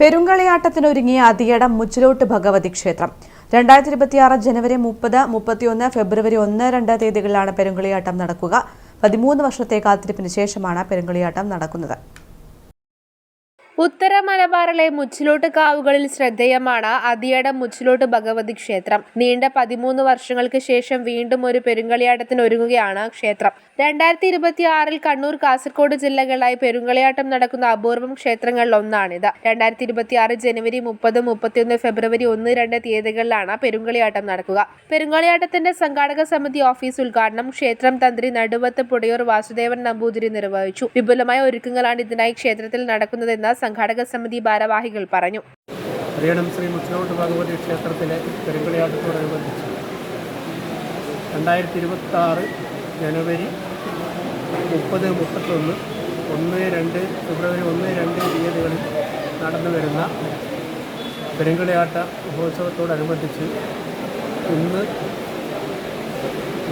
പെരുങ്കളിയാട്ടത്തിനൊരുങ്ങിയ അതിയടം മുച്ചിലോട്ട് ഭഗവതി ക്ഷേത്രം. രണ്ടായിരത്തി ഇരുപത്തിയാറ് ജനുവരി മുപ്പത് മുപ്പത്തിയൊന്ന് ഫെബ്രുവരി ഒന്ന് രണ്ട് തീയതികളിലാണ് പെരുങ്കളിയാട്ടം നടക്കുക. പതിമൂന്ന് വർഷത്തെ കാത്തിരിപ്പിന് ശേഷമാണ് പെരുങ്കളിയാട്ടം നടക്കുന്നത്. ഉത്തര മലബാറിലെ മുച്ചിലോട്ട് കാവുകളിൽ ശ്രദ്ധേയമാണ് അതിയടം മുച്ചിലോട്ട് ഭഗവതി ക്ഷേത്രം. നീണ്ട പതിമൂന്ന് വർഷങ്ങൾക്ക് ശേഷം വീണ്ടും ഒരു പെരുങ്കളിയാട്ടത്തിന് ഒരുങ്ങുകയാണ് ക്ഷേത്രം. രണ്ടായിരത്തി ഇരുപത്തി ആറിൽ കണ്ണൂർ കാസർഗോഡ് ജില്ലകളിലായി പെരുങ്കളിയാട്ടം നടക്കുന്ന അപൂർവം ക്ഷേത്രങ്ങളിൽ ഒന്നാണിത്. രണ്ടായിരത്തി ഇരുപത്തി ആറ് ജനുവരി മുപ്പത് മുപ്പത്തിയൊന്ന് ഫെബ്രുവരി ഒന്ന് രണ്ട് തീയതികളിലാണ് പെരുങ്കളിയാട്ടം നടക്കുക. പെരുങ്കളിയാട്ടത്തിന്റെ സംഘാടക സമിതി ഓഫീസ് ഉദ്ഘാടനം ക്ഷേത്രം തന്ത്രി നടുവത്ത് പുടയൂർ വാസുദേവൻ നമ്പൂതിരി നിർവഹിച്ചു. വിപുലമായ ഒരുക്കങ്ങളാണ് ഇതിനായി ക്ഷേത്രത്തിൽ നടക്കുന്നതെന്ന് സംഘാടക സമിതി ഭാരവാഹികൾ പറഞ്ഞു. ഹരിയാണം ശ്രീ മുച്ചിലോട്ട് ഭഗവതി ക്ഷേത്രത്തിലെ പെരുങ്കളിയാട്ടത്തോടനുബന്ധിച്ച് രണ്ടായിരത്തി ഇരുപത്തി ആറ് ജനുവരി മുപ്പത് മുപ്പത്തൊന്ന് ഒന്ന് രണ്ട് ഫെബ്രുവരി ഒന്ന് രണ്ട് തീയതികളിൽ നടന്നു വരുന്ന പെരുങ്കളിയാട്ട മഹോത്സവത്തോടനുബന്ധിച്ച് ഇന്ന്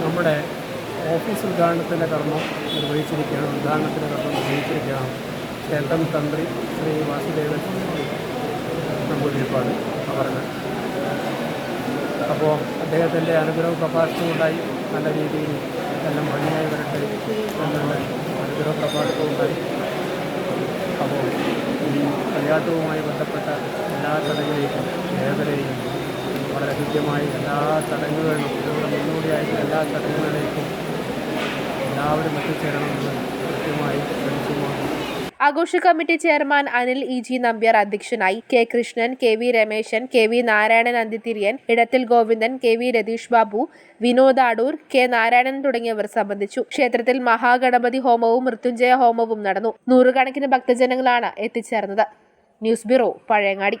നമ്മുടെ ഓഫീസ് ഉദ്ഘാടനത്തിന്റെ കർമ്മം നിർവഹിച്ചിരിക്കുകയാണ് ഉദ്ഘാടനത്തിന്റെ കർമ്മം നിർവഹിച്ചിരിക്കുകയാണ്. ക്ഷേത്രം തന്ത്രി ശ്രീ വാസുദേവൻ നമ്പൂതിരിപ്പാട് അവർക്ക് അപ്പോൾ അദ്ദേഹത്തിന്റെ അനുഗ്രഹ പ്രഭാഷണമുണ്ടായി നല്ല രീതിയിൽ എല്ലാം ഭംഗിയായി വരട്ടെ എന്നുള്ള അനുഗ്രഹ പ്രഭാഷണമുണ്ടായി അപ്പോൾ ഈ കളിയാട്ടവുമായി ബന്ധപ്പെട്ട എല്ലാ ചടങ്ങിലേക്കും ഏവരെയും വളരെ കൃത്യമായി എല്ലാ ചടങ്ങുകളിലും ഇതിലൂടെ മുന്നോടിയായിട്ട് എല്ലാ ചടങ്ങുകളിലേക്കും എല്ലാവരും എത്തിച്ചേരണമെന്ന് കൃത്യമായി ശ്രമിച്ചുകൊണ്ട് ആഘോഷ committee chairman Anil E G Nambiar അധ്യക്ഷനായി K Krishnan K V Rameshan K V Narayanan Anthithiriyan Edathil Govindan K V Ratheesh Babu Vinod Adoor K Narayanan തുടങ്ങിയവർ സംബന്ധിച്ചു. ക്ഷേത്രത്തിൽ മഹാഗണപതി ഹോമവും മൃത്യുഞ്ജയ ഹോമവും നടന്നു. നൂറുകണക്കിന് ഭക്തജനങ്ങളാണ് എത്തിച്ചേർന്നത്. News bureau Pazhayangadi.